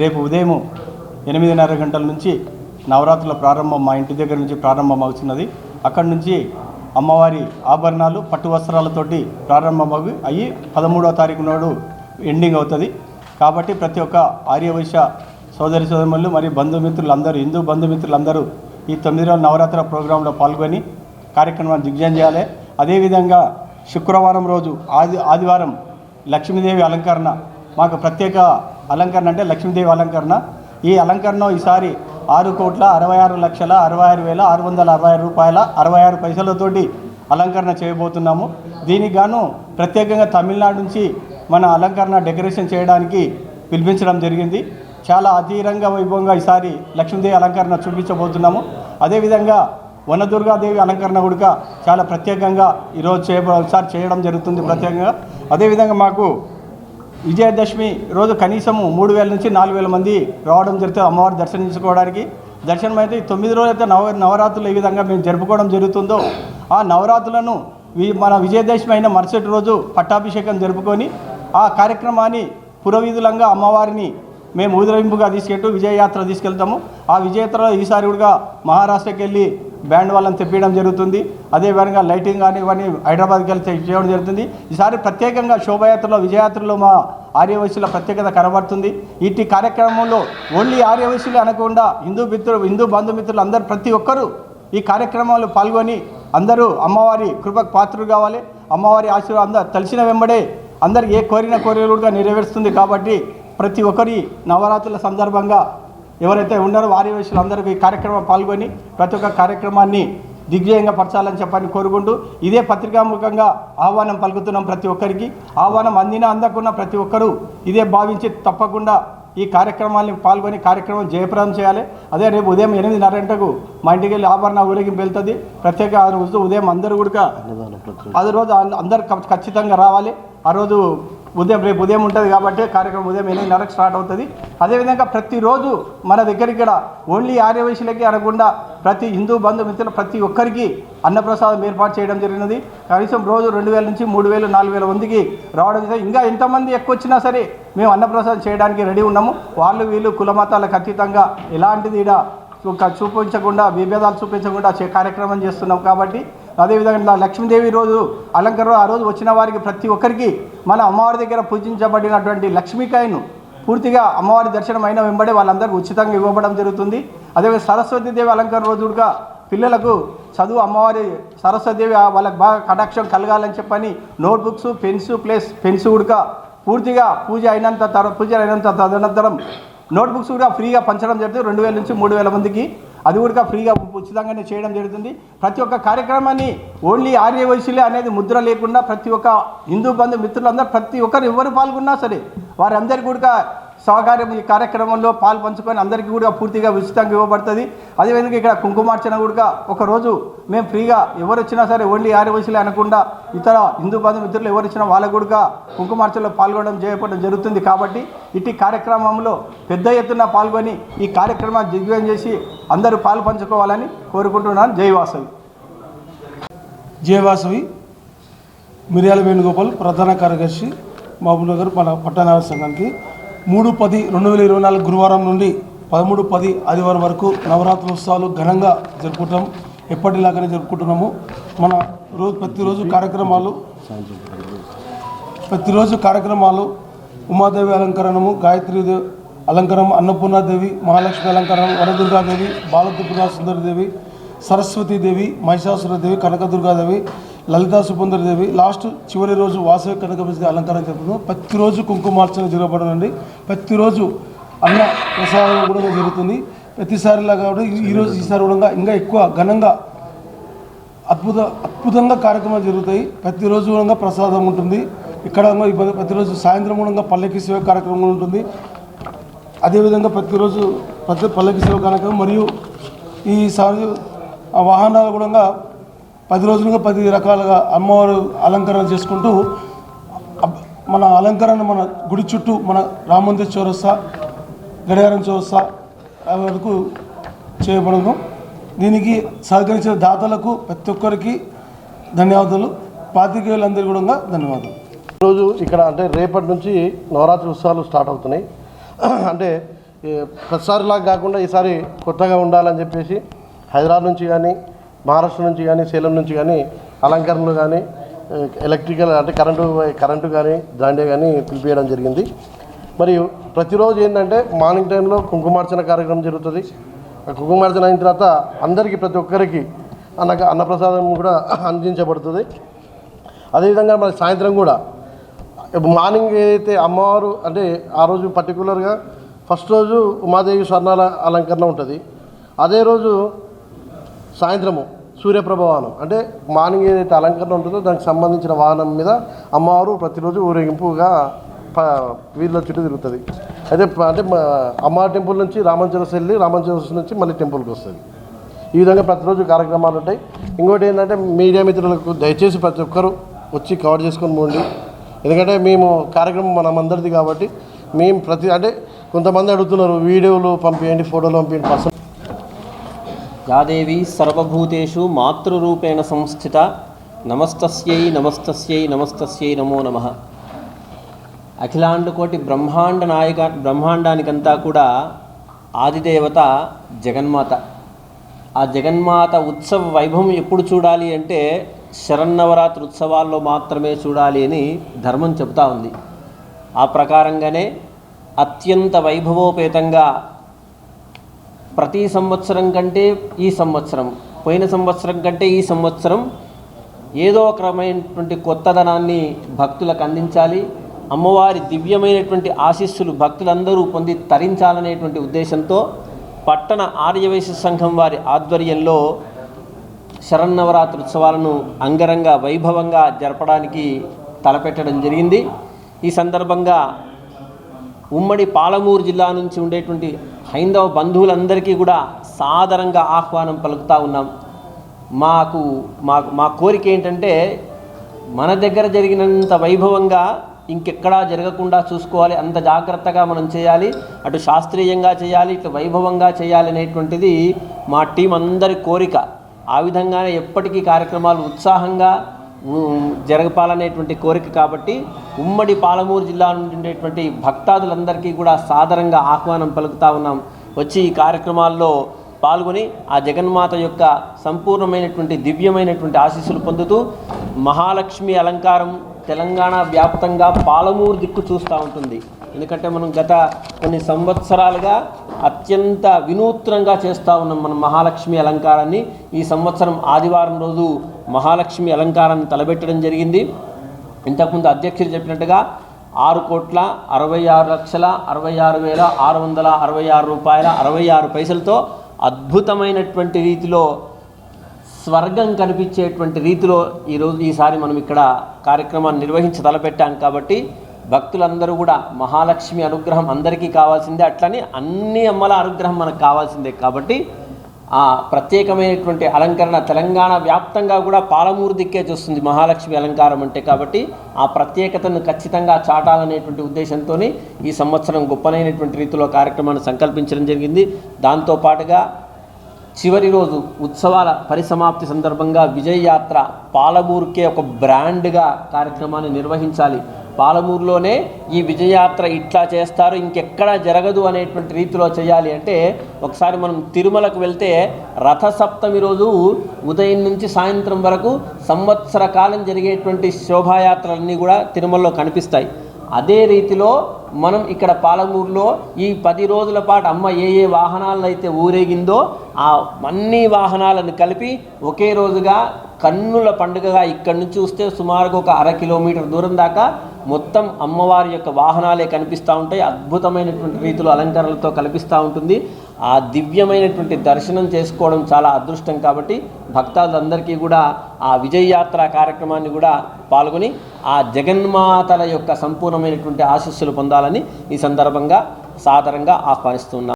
రేపు ఉదయం ఎనిమిదిన్నర గంటల నుంచి నవరాత్రుల ప్రారంభం మా ఇంటి దగ్గర నుంచి ప్రారంభం అవుతున్నది అక్కడి నుంచి అమ్మవారి ఆభరణాలు పట్టు వస్త్రాలతోటి ప్రారంభమవి అయ్యి పదమూడవ తారీఖు నాడు ఎండింగ్ అవుతుంది. కాబట్టి ప్రతి ఒక్క ఆర్యవైశ్య సోదరి సోదరులు మరియు బంధుమిత్రులందరూ హిందూ బంధుమిత్రులందరూ ఈ తొమ్మిది రోజుల నవరాత్ర ప్రోగ్రాంలో పాల్గొని కార్యక్రమాన్ని దిగ్జయం చేయాలి. అదేవిధంగా శుక్రవారం రోజు ఆది ఆదివారం లక్ష్మీదేవి అలంకరణ మాకు ప్రత్యేక అలంకరణ అంటే లక్ష్మీదేవి అలంకరణ. ఈ అలంకరణ ఈసారి ఆరు కోట్ల అరవై ఆరు లక్షల అరవై ఆరు వేల ఆరు వందల అరవై ఆరు రూపాయల అరవై ఆరు పైసలతోటి అలంకరణ చేయబోతున్నాము. దీనికి గాను ప్రత్యేకంగా తమిళనాడు నుంచి మన అలంకరణ డెకరేషన్ చేయడానికి పిలిపించడం జరిగింది. చాలా అధీరంగ వైభవంగా ఈసారి లక్ష్మీదేవి అలంకరణ చూపించబోతున్నాము. అదేవిధంగా వనదుర్గాదేవి అలంకరణ కూడక చాలా ప్రత్యేకంగా ఈరోజు చేయ ఒకసారి చేయడం జరుగుతుంది ప్రత్యేకంగా. అదేవిధంగా మాకు విజయదశమి రోజు కనీసము మూడు వేల నుంచి నాలుగు వేల మంది రావడం జరుగుతుంది అమ్మవారి దర్శనించుకోవడానికి దర్శనం అయితే తొమ్మిది రోజులు అయితే నవ నవరాత్రులు ఏ విధంగా మేము జరుపుకోవడం జరుగుతుందో ఆ నవరాత్రులను మన విజయదశమి అయిన మరుసటి రోజు పట్టాభిషేకం జరుపుకొని ఆ కార్యక్రమాన్ని పురవీధులంగా అమ్మవారిని మేము ఊదరింపుగా తీసుకెళ్తూ విజయయాత్ర తీసుకెళ్తాము. ఆ విజయయాత్రలో ఈసారి కూడా మహారాష్ట్రకి వెళ్ళి బ్యాండ్ వాళ్ళని తెప్పించడం జరుగుతుంది. అదేవిధంగా లైటింగ్ కానీ ఇవన్నీ హైదరాబాద్కి వెళ్ళి చేయడం జరుగుతుంది. ఈసారి ప్రత్యేకంగా శోభయాత్రలో విజయయాత్రలో మా ఆర్యవైశ్యుల ప్రత్యేకత కనబడుతుంది. ఇటు కార్యక్రమంలో ఓన్లీ ఆర్యవైశ్యులు అనకుండా హిందూ మిత్రులు హిందూ బంధుమిత్రులు అందరూ ప్రతి ఒక్కరూ ఈ కార్యక్రమంలో పాల్గొని అందరూ అమ్మవారి కృపకు పాత్రులు కావాలి. అమ్మవారి ఆశీర్వాదం అందరు తెలిసిన వెంబడే అందరు ఏ కోరిన కోరికలుగా నెరవేరుస్తుంది కాబట్టి ప్రతి ఒక్కరి నవరాత్రుల సందర్భంగా ఎవరైతే ఉన్నారో వారి వయసులు అందరూ ఈ కార్యక్రమం పాల్గొని ప్రతి ఒక్క కార్యక్రమాన్ని దిగ్విజయంగా పరచాలని చెప్పని కోరుకుంటూ ఇదే పత్రికాముఖంగా ఆహ్వానం పలుకుతున్నాం ప్రతి ఒక్కరికి. ఆహ్వానం అందినా అందకున్న ప్రతి ఒక్కరూ ఇదే భావించి తప్పకుండా ఈ కార్యక్రమాన్ని పాల్గొని కార్యక్రమం జయప్రదం చేయాలి. అదే రేపు ఉదయం ఎనిమిదిన్నర గంటకు మా ఇంటికి వెళ్ళి ఆభరణ ఊరేగింపు వెళ్తుంది. ప్రత్యేక ఉదయం అందరూ కూడా అది రోజు అందరు ఖచ్చితంగా రావాలి. ఆ రోజు ఉదయం రేపు ఉదయం ఉంటుంది కాబట్టి కార్యక్రమం ఉదయం ఎనిమిదిన్నరకు స్టార్ట్ అవుతుంది. అదేవిధంగా ప్రతిరోజు మన దగ్గర ఇక్కడ ఓన్లీ ఆర్యవైశ్యులకి అనకుండా ప్రతి హిందూ బంధుమిత్రులు ప్రతి ఒక్కరికి అన్నప్రసాదం ఏర్పాటు చేయడం జరిగినది. కనీసం రోజు రెండు వేల నుంచి మూడు వేలు నాలుగు వేల మందికి రావడం జరిగింది. ఇంకా ఎంతమంది ఎక్కువ వచ్చినా సరే మేము అన్నప్రసాదం చేయడానికి రెడీ ఉన్నాము. వాళ్ళు వీళ్ళు కులమతాలకు అతీతంగా ఎలాంటిది ఈడ చూపించకుండా విభేదాలు చూపించకుండా చే కార్యక్రమం చేస్తున్నాం కాబట్టి అదేవిధంగా ఇలా లక్ష్మీదేవి రోజు అలంకరణ ఆ రోజు వచ్చిన వారికి ప్రతి ఒక్కరికి మన అమ్మవారి దగ్గర పూజించబడినటువంటి లక్ష్మీకాయను పూర్తిగా అమ్మవారి దర్శనం అయిన వెంబడే వాళ్ళందరికీ ఉచితంగా ఇవ్వబడం జరుగుతుంది. అదేవిధంగా సరస్వతీదేవి అలంకరణ రోజు పిల్లలకు చదువు అమ్మవారి సరస్వతీదేవి వాళ్ళకి బాగా కటాక్షం కలగాలని చెప్పని నోట్బుక్స్ పెన్స్ ప్లస్ పెన్స్ కూడా పూర్తిగా పూజ అయినంత తర్వాత పూజ అయినంత తదనంతరం నోట్బుక్స్ కూడా ఫ్రీగా పంచడం జరుగుతుంది. రెండు వేల నుంచి మూడు వేల మందికి అది కూడా ఫ్రీగా ఉచితంగానే చేయడం జరుగుతుంది. ప్రతి ఒక్క కార్యక్రమాన్ని ఓన్లీ ఆర్య అనేది ముద్ర లేకుండా ప్రతి ఒక్క హిందూ బంధు మిత్రులందరూ ప్రతి ఒక్కరు ఎవరు పాల్గొన్నా సరే వారందరి కూడా సహకారం ఈ కార్యక్రమంలో పాలు పంచుకొని అందరికీ కూడా పూర్తిగా ఉచితంగా ఇవ్వబడుతుంది. అదేవిధంగా ఇక్కడ కుంకుమార్చన కూడా ఒకరోజు మేము ఫ్రీగా ఎవరు వచ్చినా సరే ఓన్లీ ఆరు వయసులే అనకుండా ఇతర హిందూ బంధు మిత్రులు ఎవరు వచ్చినా వాళ్ళకు కూడా కుంకుమార్చనలో పాల్గొనడం చేయడం జరుగుతుంది కాబట్టి ఇట్టి కార్యక్రమంలో పెద్ద ఎత్తున పాల్గొని ఈ కార్యక్రమాన్ని దిగ్విజయం చేసి అందరూ పాలు పంచుకోవాలని కోరుకుంటున్నాను. జై వాసవి. జయవాసవి మిర్యాల వేణుగోపాల్ ప్రధాన కార్యదర్శి మహబూబ్నగర్ నగర్ పట్టణ సంఘానికి మూడు పది రెండు వేల ఇరవై నాలుగు గురువారం నుండి పదమూడు పది ఆదివారం వరకు నవరాత్రి ఉత్సవాలు ఘనంగా జరుపుకుంటాం. ఎప్పటిలాగానే జరుపుకుంటున్నాము. మన రోజు ప్రతిరోజు కార్యక్రమాలు ప్రతిరోజు కార్యక్రమాలు ఉమాదేవి అలంకరణము గాయత్రీదేవి అలంకరణం అన్నపూర్ణాదేవి మహాలక్ష్మి అలంకరణం వనదుర్గాదేవి బాలదుర్గా సుందరదేవి సరస్వతీదేవి మహిషాసురదేవి కనకదుర్గాదేవి లలితా సుబందరదేవి లాస్ట్ చివరి రోజు వాసవి కనకబిజి అలంకారం జరుపుతున్నాం ప్రతిరోజు కుంకుమార్చన జరగబడనండి ప్రతిరోజు అన్న ప్రసాదం కూడా జరుగుతుంది. ప్రతిసారిలాగా ఈ- ఈరోజు ఈసారి కూడా ఇంకా ఎక్కువ ఘనంగా అద్భుత అద్భుతంగా కార్యక్రమాలు జరుగుతాయి. ప్రతిరోజు కూడా ప్రసాదం ఉంటుంది. ఇక్కడ ప్రతిరోజు సాయంత్రం కూడా పల్లకి సేవ కార్యక్రమం ఉంటుంది. అదేవిధంగా ప్రతిరోజు ప్రతి పల్లకి సేవ కార్యక్రమం మరియు ఈ సారి వాహనాలు కూడా పది రోజులుగా పది రకాలుగా అమ్మవారు అలంకరణ చేసుకుంటూ మన అలంకరణ మన గుడి చుట్టూ మన రామందిర్ చౌరస్తా గడియారం చౌరస్తా వరకు చేయబడను. దీనికి సహకరించిన దాతలకు ప్రతి ఒక్కరికి ధన్యవాదాలు. పాతికేయులందరికీ కూడా ధన్యవాదాలు. రోజు ఇక్కడ అంటే రేపటి నుంచి నవరాత్రి ఉత్సవాలు స్టార్ట్ అవుతున్నాయి. అంటే ప్రతిసారిలాగా కాకుండా ఈసారి కొత్తగా ఉండాలని చెప్పేసి హైదరాబాద్ నుంచి కానీ మహారాష్ట్ర నుంచి కానీ సేలం నుంచి కానీ అలంకరణలు కానీ ఎలక్ట్రికల్ అంటే కరెంటు కరెంటు కానీ దాండే కానీ పిలిపియడం జరిగింది. మరియు ప్రతిరోజు ఏంటంటే మార్నింగ్ టైంలో కుంకుమార్చన కార్యక్రమం జరుగుతుంది. కుంకుమార్చన అయిన తర్వాత అందరికీ ప్రతి ఒక్కరికి అన్న అన్నప్రసాదం కూడా అందించబడుతుంది. అదేవిధంగా మరి సాయంత్రం కూడా మార్నింగ్ ఏదైతే అమ్మవారు అంటే ఆ రోజు పర్టికులర్గా ఫస్ట్ రోజు ఉమాదేవి స్వర్ణాల అలంకరణ ఉంటుంది. అదే రోజు సాయంత్రము సూర్యప్రభ వాహనం అంటే మార్నింగ్ ఏదైతే అలంకరణ ఉంటుందో దానికి సంబంధించిన వాహనం మీద అమ్మవారు ప్రతిరోజు ఊరేగింపుగా ప వీళ్ళ చుట్టూ తిరుగుతుంది. అయితే అంటే మా అమ్మవారి టెంపుల్ నుంచి రామంచరస్ వెళ్ళి రామంచరస్ నుంచి మళ్ళీ టెంపుల్కి వస్తుంది. ఈ విధంగా ప్రతిరోజు కార్యక్రమాలు ఉంటాయి. ఇంకోటి ఏంటంటే మీడియా మిత్రులకు దయచేసి ప్రతి ఒక్కరూ వచ్చి కవర్ చేసుకొని పోండి. ఎందుకంటే మేము కార్యక్రమం మనమందరిది కాబట్టి మేము ప్రతి అంటే కొంతమంది అడుగుతున్నారు వీడియోలు పంపించండి ఫోటోలు పంపించండి పర్సన్ యాదేవి సర్వభూతేషు మాతృరూపేణ సంస్థిత. నమస్తస్యై నమస్తస్యై నమస్తస్యై నమో నమ. అఖిలాండకోటి బ్రహ్మాండ నాయక బ్రహ్మాండానికంతా కూడా ఆదిదేవత జగన్మాత. ఆ జగన్మాత ఉత్సవ వైభవం ఎప్పుడు చూడాలి అంటే శరన్నవరాత్రి ఉత్సవాల్లో మాత్రమే చూడాలి అని ధర్మం చెబుతా ఉంది. ఆ ప్రకారంగానే అత్యంత వైభవోపేతంగా ప్రతి సంవత్సరం కంటే ఈ సంవత్సరం పోయిన సంవత్సరం కంటే ఈ సంవత్సరం ఏదో ఒక రకమైనటువంటి కొత్తదనాన్ని భక్తులకు అందించాలి అమ్మవారి దివ్యమైనటువంటి ఆశీస్సులు భక్తులందరూ పొంది తరించాలనేటువంటి ఉద్దేశంతో పట్టణ ఆర్యవైశ్య సంఘం వారి ఆధ్వర్యంలో శరన్నవరాత్రి ఉత్సవాలను అంగరంగ వైభవంగా జరపడానికి తలపెట్టడం జరిగింది. ఈ సందర్భంగా ఉమ్మడి పాలమూరు జిల్లా నుంచి ఉండేటువంటి హైందవ బంధువులందరికీ కూడా సాదరంగా ఆహ్వానం పలుకుతూ ఉన్నాం. మాకు మా మా కోరిక ఏంటంటే మన దగ్గర జరిగినంత వైభవంగా ఇంకెక్కడా జరగకుండా చూసుకోవాలి అంత జాగ్రత్తగా మనం చేయాలి అటు శాస్త్రీయంగా చేయాలి ఇటు వైభవంగా చేయాలి అనేటువంటిది మా టీం అందరి కోరిక. ఆ విధంగానే ఎప్పటికీ కార్యక్రమాలు ఉత్సాహంగా జరగపాలనేటువంటి కోరిక కాబట్టి ఉమ్మడి పాలమూరు జిల్లా నుండి ఉండేటువంటి భక్తాదులందరికీ కూడా సాదరంగా ఆహ్వానం పలుకుతా ఉన్నాం. వచ్చి ఈ కార్యక్రమాల్లో పాల్గొని ఆ జగన్మాత యొక్క సంపూర్ణమైనటువంటి దివ్యమైనటువంటి ఆశీస్సులు పొందుతూ మహాలక్ష్మి అలంకారం తెలంగాణ వ్యాప్తంగా పాలమూరు దిక్కు చూస్తూ ఉంటుంది. ఎందుకంటే మనం గత కొన్ని సంవత్సరాలుగా అత్యంత వినూత్నంగా చేస్తూ ఉన్నాం మనం మహాలక్ష్మి అలంకారాన్ని. ఈ సంవత్సరం ఆదివారం రోజు మహాలక్ష్మి అలంకారాన్ని తలబెట్టడం జరిగింది. ఇంతకుముందు అధ్యక్షులు చెప్పినట్టుగా ఆరు కోట్ల అరవై ఆరు లక్షల అరవై ఆరు వేల ఆరు వందల అరవై ఆరు రూపాయల అరవై ఆరు పైసలతో అద్భుతమైనటువంటి రీతిలో స్వర్గం కనిపించేటువంటి రీతిలో ఈరోజు ఈసారి మనం ఇక్కడ కార్యక్రమాన్ని నిర్వహించి తలపెట్టాం కాబట్టి భక్తులందరూ కూడా మహాలక్ష్మి అనుగ్రహం అందరికీ కావాల్సిందే. అట్లని అన్ని అమ్మల అనుగ్రహం మనకు కావాల్సిందే కాబట్టి ఆ ప్రత్యేకమైనటువంటి అలంకరణ తెలంగాణ వ్యాప్తంగా కూడా పాలమూరు దిక్కే చూస్తుంది మహాలక్ష్మి అలంకారం అంటే కాబట్టి ఆ ప్రత్యేకతను ఖచ్చితంగా చాటాలనేటువంటి ఉద్దేశంతో ఈ సంవత్సరం గొప్పనైనటువంటి రీతిలో కార్యక్రమాన్ని సంకల్పించడం జరిగింది. దాంతోపాటుగా చివరి రోజు ఉత్సవాల పరిసమాప్తి సందర్భంగా విజయయాత్ర పాలమూరుకే ఒక బ్రాండ్గా కార్యక్రమాన్ని నిర్వహించాలి. పాలమూరులోనే ఈ విజయయాత్ర ఇట్లా చేస్తారు ఇంకెక్కడా జరగదు అనేటువంటి రీతిలో చేయాలి అంటే ఒకసారి మనం తిరుమలకు వెళ్తే రథసప్తమి రోజు ఉదయం నుంచి సాయంత్రం వరకు సంవత్సర కాలం జరిగేటువంటి శోభాయాత్రలన్నీ కూడా తిరుమలలో కనిపిస్తాయి. అదే రీతిలో మనం ఇక్కడ పాలమూరులో ఈ పది రోజుల పాటు అమ్మ ఏ ఏ వాహనాలను అయితే ఊరేగిందో ఆ అన్ని వాహనాలను కలిపి ఒకే రోజుగా కన్నుల పండుగగా ఇక్కడి నుంచి చూస్తే సుమారుగా ఒక అర కిలోమీటర్ దూరం దాకా మొత్తం అమ్మవారి యొక్క వాహనాలే కనిపిస్తూ ఉంటాయి. అద్భుతమైనటువంటి రీతిలో అలంకరణలతో కనిపిస్తూ ఉంటుంది. ఆ దివ్యమైనటువంటి దర్శనం చేసుకోవడం చాలా అదృష్టం కాబట్టి భక్తాదులందరికీ కూడా ఆ విజయయాత్ర కార్యక్రమాన్ని కూడా పాల్గొని ఆ జగన్మాతల యొక్క సంపూర్ణమైనటువంటి ఆశస్సులు పొందాలని ఈ సందర్భంగా సాదరంగా ఆహ్వానిస్తున్నాను